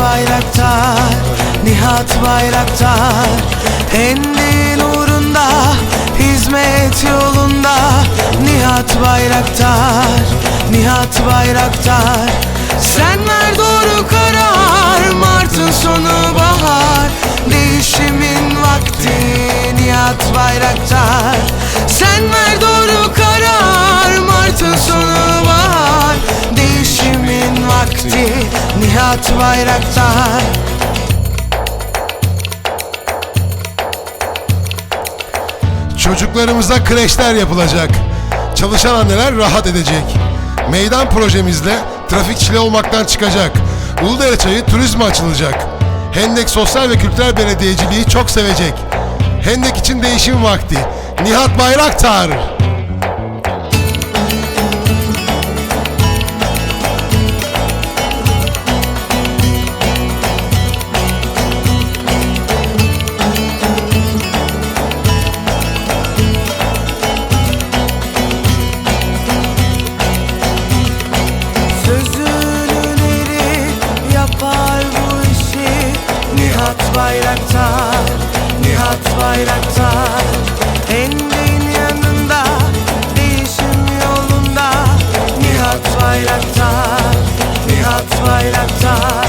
Bayraktar Nihat Bayraktar. Hendin uğrunda Hizmet yolunda. Nihat Bayraktar Nihat Bayraktar. Sen ver doğru karar Mart'ın sonu bahar. Değişimin vakti Nihat Bayraktar. Sen ver doğru karar Nihat Bayraktar Çocuklarımıza kreşler yapılacak. Çalışan anneler rahat edecek. Meydan projemizle trafik çile olmaktan çıkacak. Uludere Çayı turizme açılacak. Hendek Sosyal ve Kültürel Belediyeciliği çok sevecek. Hendek için değişim vakti. Nihat Bayraktar. Nihat Bayraktar, Nihat Bayraktar. Endin yanında, değişim yolunda. Nihat Bayraktar, Nihat Bayraktar.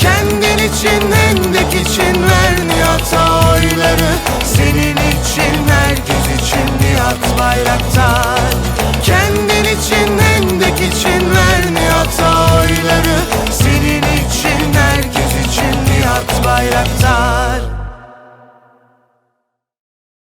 Kendin için, hendek için ver Nihat'a oyları. Senin için, herkes için Nihat Bayraktar. Kendin için, hendek için ver vai đắng gian